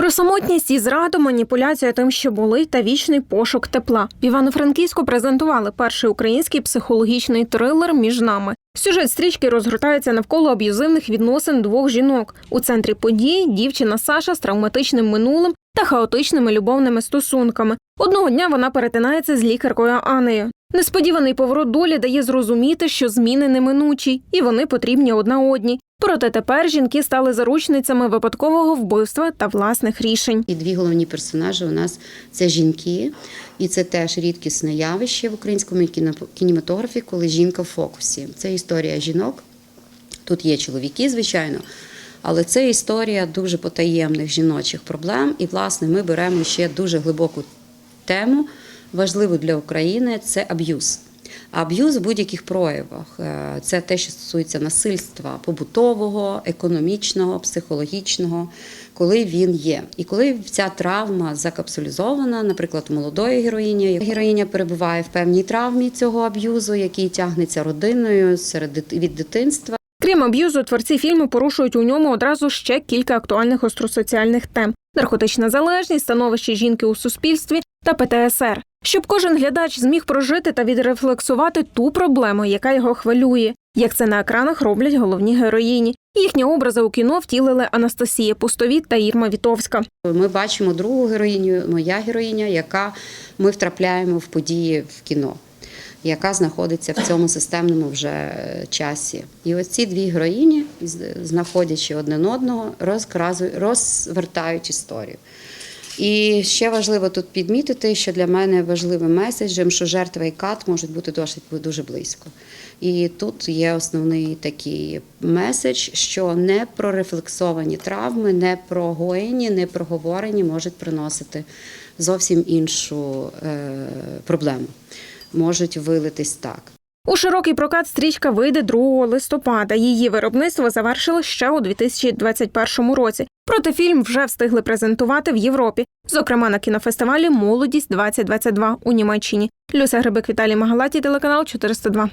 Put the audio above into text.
Про самотність і зраду, маніпуляція тим, що були, та вічний пошук тепла. В Івано-Франківську презентували перший український психологічний трилер між нами. Сюжет стрічки розгортається навколо аб'юзивних відносин двох жінок. У центрі події дівчина Саша з травматичним минулим та хаотичними любовними стосунками. Одного дня вона перетинається з лікаркою Анею. Несподіваний поворот долі дає зрозуміти, що зміни неминучі, і вони потрібні одна одній. Проте тепер жінки стали заручницями випадкового вбивства та власних рішень. І дві головні персонажі у нас це жінки, і це теж рідкісне явище в українському кінематографі, коли жінка в фокусі. Це історія жінок. Тут є чоловіки, звичайно, але це історія дуже потаємних жіночих проблем. І, власне, ми беремо ще дуже глибоку тему, важливу для України це аб'юз. Аб'юз в будь-яких проявах Е, це те, що стосується насильства побутового, економічного, психологічного, коли він є. І коли ця травма закапсулізована, наприклад, у молодої героїні, героїня перебуває в певній травмі цього аб'юзу, який тягнеться родиною серед від дитинства. Крім аб'юзу, творці фільму порушують у ньому одразу ще кілька актуальних остросоціальних тем: наркотична залежність, становище жінки у суспільстві та ПТСР. Щоб кожен глядач зміг прожити та відрефлексувати ту проблему, яка його хвилює, як це на екранах роблять головні героїні. Їхні образи у кіно втілили Анастасія Пустовіт та Ірма Вітовська. Ми бачимо другу героїню, моя героїня, яка ми втрапляємо в події в кіно, яка знаходиться в цьому системному вже е, часі. І ось ці дві героїні, знаходячи одне одного, розказують- розвертають історію. І ще важливо тут підмітити, що для мене важливим меседжем, що жертва і кат можуть бути досить дуже близько. І тут є основний такий меседж, що не прорефлексовані травми, не прогоєні, не проговорені можуть приносити зовсім іншу е, проблему. Можуть вилитись так. У широкий прокат стрічка вийде 2 листопада. Її виробництво завершили ще у 2021 році. Проте фільм вже встигли презентувати в Європі, зокрема на кінофестивалі Молодість 2022 у Німеччині. Люся Грибик Віталій Магалаті, телеканал 402.